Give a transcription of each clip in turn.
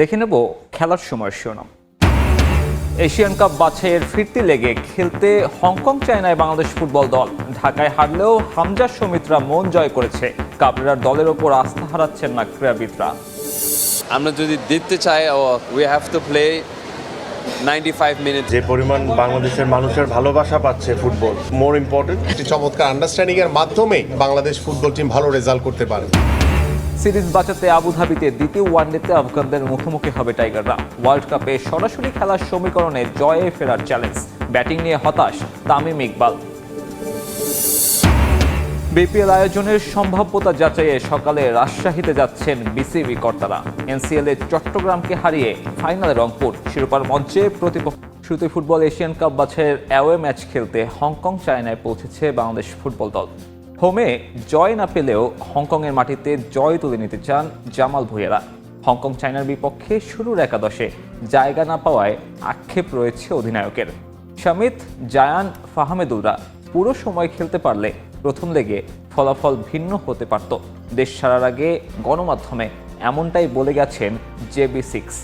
দেখে নেব খেলার সময় শিরোনাম। এশিয়ান কাপ বাছাইয়ের ফিরতি লেগে খেলতে হংকং চায়নায় বাংলাদেশ ফুটবল দল। ঢাকায় হারলেও হামজা সমিত্রা মন জয় করেছে। কাবরেরার দলের ওপর আস্থা হারাচ্ছেন না ক্রীড়াবিদরা। আমরা যদি জিততে চাই we have to play ninety five minute যে পরিমাণ বাংলাদেশের মানুষের ভালোবাসা পাচ্ছে ফুটবল মোর ইম্পর্টেন্ট একটি চমৎকার আন্ডারস্ট্যান্ডিং এর মাধ্যমে বাংলাদেশ ফুটবল টিম ভালো রেজাল্ট করতে পারে। সিরিজ বাঁচাতে আবুধাবিতে দ্বিতীয় ওয়ানডেতে আফগানদের মুখোমুখি হবে টাইগাররা। ওয়ার্ল্ড কাপে সরাসরি খেলার সমীকরণে জয়ে ফেরার চ্যালেঞ্জ। ব্যাটিং নিয়ে হতাশ তামিম ইকবাল। বিপিএল আয়োজনের সম্ভাব্যতা যাচাইয়ে সকালে রাজশাহীতে যাচ্ছেন বিসিবি কর্তারা। এনসিএল এ চট্টগ্রামকে হারিয়ে ফাইনালে রংপুর। শিরোপার মঞ্চে প্রতিপক্ষ শ্রুতি ফুটবল এশিয়ান কাপ বাছাইয়ের অ্যাওয়ে ম্যাচ খেলতে হংকং, চায়নায় পৌঁছেছে বাংলাদেশ ফুটবল দল। হোমে জয় না পেলেও হংকংয়ের মাটিতে জয় তুলে নিতে চান জামাল ভুঁইয়ারা। হংকং, চায়নার বিপক্ষে শুরুর একাদশে জায়গা না পাওয়ায় আক্ষেপ রয়েছে অধিনায়কের। শামিত জায়ান ফাহামেদুলরা পুরো সময় খেলতে পারলে প্রথম লেগে ফলাফল ভিন্ন হতে পারত। দেশ ছাড়ার আগে গণমাধ্যমে এমনটাই বলে গেছেন জেবি সিক্স।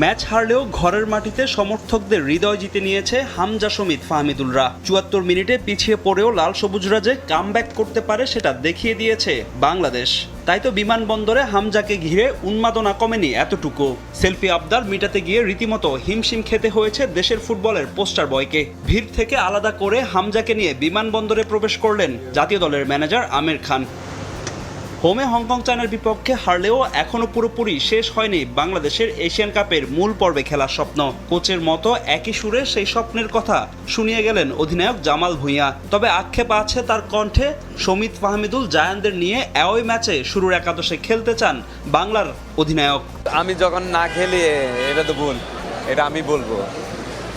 ম্যাচ হারলেও ঘরের মাটিতে সমর্থকদের হৃদয় জিতে নিয়েছে হামজা সমিত ফাহমিদুলরা। চুয়াত্তর মিনিটে পিছিয়ে পড়েও লাল সবুজরা যে কামব্যাক করতে পারে সেটা দেখিয়ে দিয়েছে বাংলাদেশ। তাই তো বিমানবন্দরে হামজাকে ঘিরে উন্মাদনা কমেনি এতটুকু। সেলফি আবদার মিটাতে গিয়ে রীতিমতো হিমশিম খেতে হয়েছে দেশের ফুটবলের পোস্টার বয়কে। ভিড় থেকে আলাদা করে হামজাকে নিয়ে বিমানবন্দরে প্রবেশ করলেন জাতীয় দলের ম্যানেজার আমির খান। হোমে হংকং চায়নার বিপক্ষে হারলেও এখনও পুরোপুরি শেষ হয়নি বাংলাদেশের এশিয়ান কাপের মূল পর্বে খেলার স্বপ্ন। কোচের মতো একই সুরে সেই স্বপ্নের কথা শুনিয়ে গেলেন অধিনায়ক জামাল ভুঁইয়া। তবে আক্ষেপ আছে তার কণ্ঠে, সমিত ফাহমিদুল জায়ানদের নিয়ে অ্যাওয়ে ম্যাচে শুরুর একাদশে খেলতে চান বাংলার অধিনায়ক। আমি যখন না খেলি, এটা তো ভুল, এটা আমি বলব।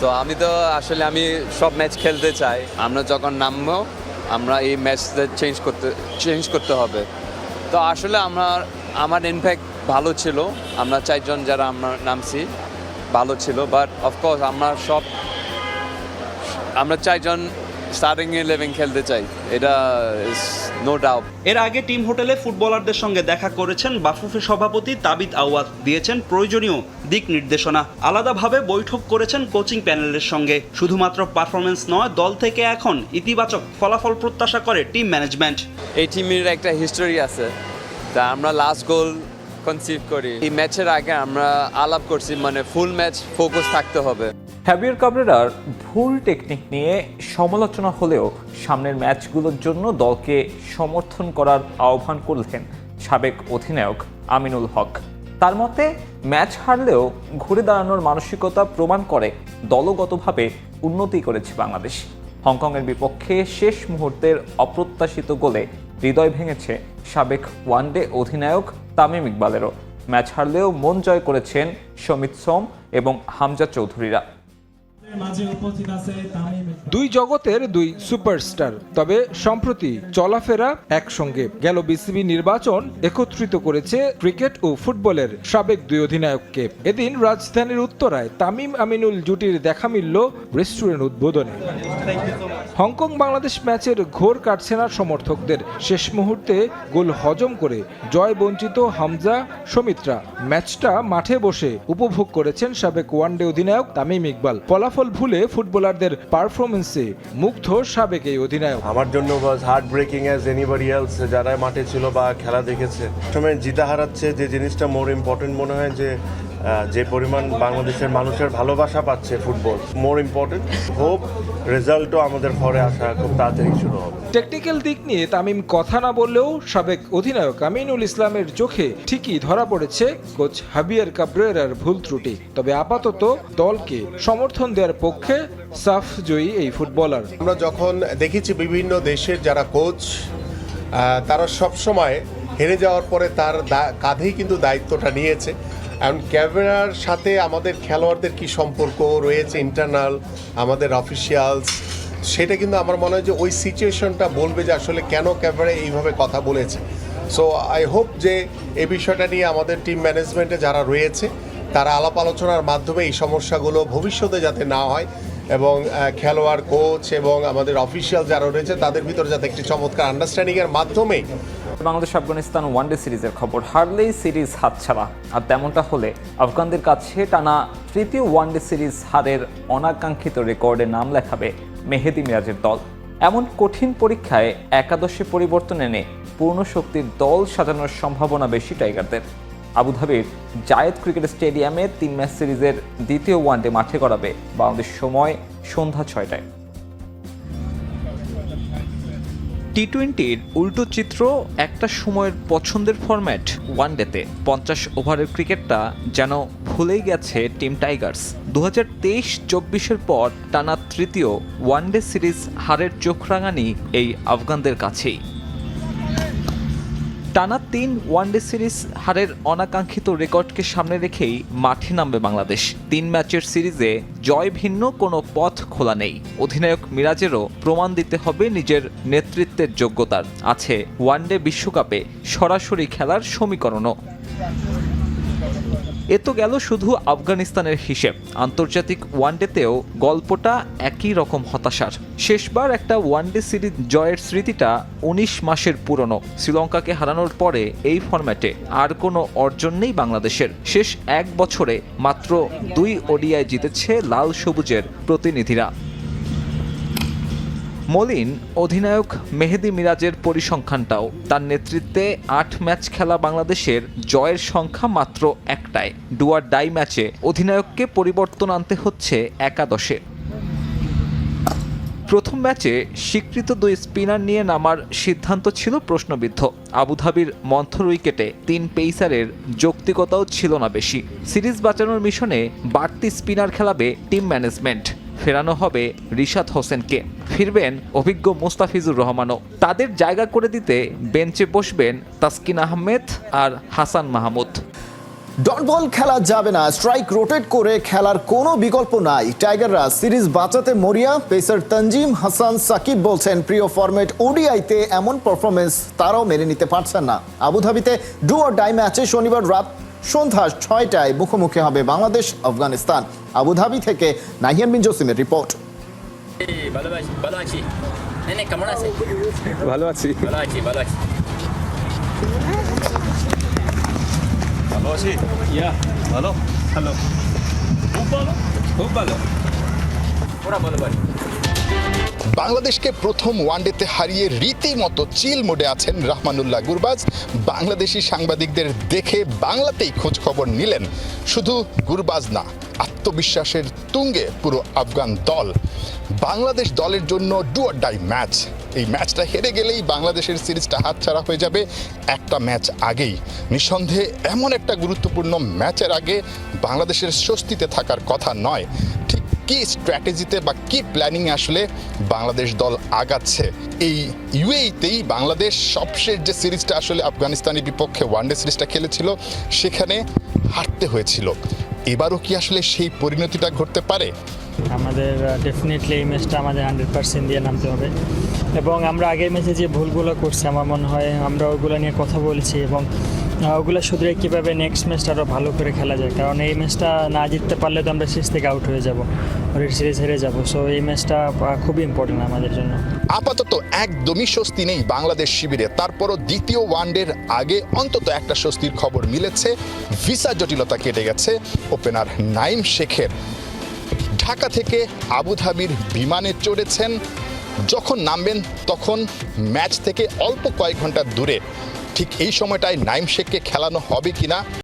তো আমি তো আসলে আমি সব ম্যাচ খেলতে চাই। আমরা যখন নামবো, আমরা এই ম্যাচটা চেঞ্জ করতে চেঞ্জ করতে হবে। তো আসলে আমার আমার ইনফ্যাক্ট ভালো ছিল। আমরা চারজন যারা আমরা নামছি, ভালো ছিল। বাট অফকোর্স আমরা সব, আমরা চারজন স্টার্টিং ইলেভেন খেলতে চাই এটা নো ডাউট এর আগে টিম হোটেলে ফুটবলারদের সঙ্গে দেখা করেছেন বাফুফে সভাপতি তাবিদ আওয়াজ দিয়েছেন প্রয়োজনীয় দিক নির্দেশনা। আলাদাভাবে বৈঠক করেছেন কোচিং প্যানেলের সঙ্গে। শুধুমাত্র পারফরমেন্স নয় দল থেকে এখন ইতিবাচক ফলাফল প্রত্যাশা করে টিম ম্যানেজমেন্ট এই টিমের একটা হিস্টোরি আছে তা আমরা লাস্ট গোল কনসিভ করি। এই ম্যাচের আগে আমরা আলাপ করছি মানে ফুল ম্যাচ ফোকাস থাকতে হবে। হ্যাবিয়ার কাবরেরার ভুল টেকনিক নিয়ে সমালোচনা হলেও সামনের ম্যাচগুলোর জন্য দলকে সমর্থন করার আহ্বান করলেন সাবেক অধিনায়ক আমিনুল হক। তার মতে, ম্যাচ হারলেও ঘুরে দাঁড়ানোর মানসিকতা প্রমাণ করে দলগতভাবে উন্নতি করেছে বাংলাদেশ। হংকংয়ের বিপক্ষে শেষ মুহূর্তের অপ্রত্যাশিত গোলে হৃদয় ভেঙেছে সাবেক ওয়ানডে অধিনায়ক তামিম ইকবালেরও। ম্যাচ হারলেও মন জয় করেছেন সমিত সোম এবং হামজা চৌধুরীরা। দুই জগতের দুই সুপারস্টার, তবে সম্প্রতি চলাফেরা একসঙ্গে। গেল বিসিবি নির্বাচন একত্রিত করেছে ক্রিকেট ও ফুটবলের সাবেক দুই অধিনায়ককে। এদিন রাজধানীর উত্তরায় তামিম আমিনুল জুটির দেখা মিলল রেস্টুরেন্ট উদ্বোধনে। হংকং বাংলাদেশ ম্যাচের ঘোর কাটছে না সমর্থকদের শেষ মুহূর্তে গোল হজম করে জয় বঞ্চিত হামজা, সমিত্রা। ম্যাচটা মাঠে বসে উপভোগ করেছেন সাবেক ওয়ানডে অধিনায়ক তামিম ইকবাল। ফলাফল ভুলে ফুটবলারদের পারফরমেন্সে মুগ্ধ সাবেক এই অধিনায়ক। আমার জন্য was heartbreaking as anybody else যারা মাঠে ছিল বা খেলা দেখেছে। সময় জিতা হারাচ্ছে, যে জিনিসটা মোর ইম্পর্টেন্ট মনে হয় যে যে পরিমাণ বাংলাদেশের মানুষের ভালোবাসা পাচ্ছে ফুটবল মোর ইম্পর্টেন্ট হোপ রেজাল্টও আমাদের ঘরে আসা খুব তাড়াতাড়ি শুরু হবে। টেকনিক্যাল দিক নিয়ে তামিম কথা না বললেও সাবেক অধিনায়ক আমিনুল ইসলামের চোখে ঠিকই ধরা পড়েছে কোচ হাবিয়ার কাব্রেরার ভুল ত্রুটি। তবে আপাতত দলকে সমর্থন দেওয়ার পক্ষে সাফ জয়ী এই ফুটবলার। আমরা যখন দেখেছি বিভিন্ন দেশের যারা কোচ তারা সব সময় হেরে যাওয়ার পরে তার কাঁধেই কিন্তু দায়িত্বটা নিয়েছে। এখন ক্যামেরার সাথে আমাদের খেলোয়াড়দের কি সম্পর্ক রয়েছে ইন্টারনাল আমাদের অফিসিয়ালস সেটা কিন্তু আমার মনে হয় যে ওই সিচুয়েশনটা বলবে যে আসলে কেন ক্যামেরা এইভাবে কথা বলেছে। সো আই হোপ যে এই বিষয়টা নিয়ে আমাদের টিম ম্যানেজমেন্টে যারা রয়েছে, তারা আলাপ আলোচনার মাধ্যমে এই সমস্যাগুলো ভবিষ্যতে যাতে না হয় এবং খেলোয়াড় কোচ এবং আমাদের অফিসিয়াল যারা রয়েছে, তাদের ভিতরে যাতে একটি চমৎকার আন্ডারস্ট্যান্ডিংয়ের মাধ্যমে বাংলাদেশ আফগানিস্তান ওয়ানডে সিরিজের খবর। হারলেই সিরিজ হাতছাড়া। আর তেমনটা হলে আফগানদের কাছে টানা তৃতীয় ওয়ানডে সিরিজ হারের অনাকাঙ্ক্ষিত রেকর্ডে নাম লেখাবে মেহেদি মিরাজের দল। এমন কঠিন পরীক্ষায় একাদশে পরিবর্তন এনে পূর্ণ শক্তির দল সাজানোর সম্ভাবনা বেশি টাইগারদের। আবুধাবির জায়েদ ক্রিকেট স্টেডিয়ামে তিন ম্যাচ সিরিজের দ্বিতীয় ওয়ানডে মাঠে করাবে বাংলাদেশ। সময় সন্ধ্যা ছয়টায়। টি টোয়েন্টির উল্টো চিত্র একটা সময়ের পছন্দের ফরম্যাট ওয়ানডেতে পঞ্চাশ ওভারের ক্রিকেটটা যেন ভুলেই গেছে টিম টাইগার্স। দু হাজার তেইশ চব্বিশের পর টানা তৃতীয় ওয়ানডে সিরিজ হারের চোখ রাঙানি এই আফগানদের কাছেই। টানা তিন ওয়ানডে সিরিজ হারের অনাকাঙ্ক্ষিত রেকর্ডকে সামনে রেখেই মাঠে নামবে বাংলাদেশ। তিন ম্যাচের সিরিজে জয় ভিন্ন, কোনো পথ খোলা নেই। অধিনায়ক মিরাজেরও প্রমাণ দিতে হবে নিজের নেতৃত্বের যোগ্যতার। আছে ওয়ানডে বিশ্বকাপে সরাসরি খেলার সমীকরণও। এ তো গেল শুধু আফগানিস্তানের হিসেব। আন্তর্জাতিক ওয়ানডেতেও গল্পটা একই রকম হতাশার। শেষবার একটা ওয়ানডে সিরিজ জয়ের স্মৃতিটা উনিশ মাসের পুরনো। শ্রীলঙ্কাকে হারানোর পরে এই ফর্ম্যাটে আর কোনো অর্জন নেই বাংলাদেশের। শেষ এক বছরে মাত্র দুই ওডিআই জিতেছে লাল সবুজের প্রতিনিধিরা। মলিন অধিনায়ক মেহেদি মিরাজের পরিসংখ্যানটাও। তার নেতৃত্বে আট ম্যাচ খেলা বাংলাদেশের জয়ের সংখ্যা মাত্র একটাই। ডুয়ার ডাই ম্যাচে অধিনায়ককে পরিবর্তন আনতে হচ্ছে একাদশে। প্রথম ম্যাচে স্বীকৃত দুই স্পিনার নিয়ে নামার সিদ্ধান্ত ছিল প্রশ্নবিদ্ধ। আবুধাবির মন্থর উইকেটে তিন পেইসারের যৌক্তিকতাও ছিল না বেশি। সিরিজ বাঁচানোর মিশনে বাড়তি স্পিনার খেলাবে টিম ম্যানেজমেন্ট। ফেরানো হবে রিশাদ হোসেনকে। ফিরবেন অভিজ্ঞ মুস্তাফিজুর রহমানও। তাদের জায়গা করে দিতে বেঞ্চে বসবেন তাসকিন আহমেদ আর হাসান মাহমুদ। ডট বল খেলা যাবে না। স্ট্রাইক রোটেট করে খেলার কোনো বিকল্প নাই। টাইগাররা সিরিজ বাঁচাতে মরিয়া, পেসার তঞ্জিম হাসান, সাকিব বলছেন, প্রিয় ফরম্যাট ওডিআইতে এমন পারফরমেন্স তারাও মেনে নিতে পারছেন না। আবুধাবিতে ডু অর ডাই ম্যাচে শনিবার রাত সন্ধ্যা ছয়টায় মুখোমুখি হবে বাংলাদেশ আফগানিস্তান আবুধাবি থেকে নাহিয়ান বিন জসিমের রিপোর্ট। ভালো আছি ভালো আছি। কেমন ভালো আছি। ভালো আছি ভালো আছি। ভালো আছি? ইয়া ভালো? হ্যালো খুব ভালো? খুব ভালো। ওরা ভালো ভাই বাংলাদেশকে প্রথম ওয়ানডেতে হারিয়ে রীতিমতো চিল মোডে আছেন রহমানুল্লাহ গুরবাজ। বাংলাদেশি সাংবাদিকদের দেখে বাংলাতেই খোঁজ খবর নিলেন। শুধু গুরবাজ না আত্মবিশ্বাসের তুঙ্গে পুরো আফগান দল বাংলাদেশ দলের জন্য ডুয়ার ডাই ম্যাচ এই ম্যাচটা হেরে গেলেই বাংলাদেশের সিরিজটা হাতছাড়া হয়ে যাবে একটা ম্যাচ আগেই। নিঃসন্দেহে এমন একটা গুরুত্বপূর্ণ ম্যাচের আগে বাংলাদেশের স্বস্তিতে থাকার কথা নয়। ঠিক কী স্ট্র্যাটেজিতে বা কী প্ল্যানিং আসলে বাংলাদেশ দল আগাচ্ছে? এই ইউএইতেই বাংলাদেশ সবশেষ যে সিরিজটা আসলে আফগানিস্তানের বিপক্ষে ওয়ানডে সিরিজটা খেলেছিল, সেখানে হারতে হয়েছিল। এবারও কি আসলে সেই পরিণতিটা ঘটতে পারে? আমাদের ডেফিনেটলি এই ম্যাচটা আমাদের হান্ড্রেড পার্সেন্ট দিয়ে নামতে হবে। এবং আমরা আগের ম্যাচে যে ভুলগুলো করছি, আমার মনে হয় আমরা ওইগুলো নিয়ে কথা বলছি এবং ওগুলো শুধরে কীভাবে নেক্সট ম্যাচটা আরও ভালো করে খেলা যায়? কারণ এই ম্যাচটা না জিততে পারলে তো আমরা সিরিজ থেকে আউট হয়ে যাব, ওদের সিরিজ হেরে যাব। সো এই ম্যাচটা খুবই ইম্পর্টেন্ট আমাদের জন্য। আপাতত একদমই স্বস্তি নেই বাংলাদেশ শিবিরে। তারপরও দ্বিতীয় ওয়ানডের আগে অন্তত একটা স্বস্তির খবর মিলেছে। ভিসা জটিলতা কেটে গেছে। ওপেনার নাইম শেখের। ঢাকা থেকে আবুধাবির বিমানে চড়েছেন। যখন নামবেন তখন ম্যাচ থেকে অল্প কয়েক ঘণ্টা দূরে। ঠিক এই সময়টায় নাইম শেখকে খেলানো হবে কিনা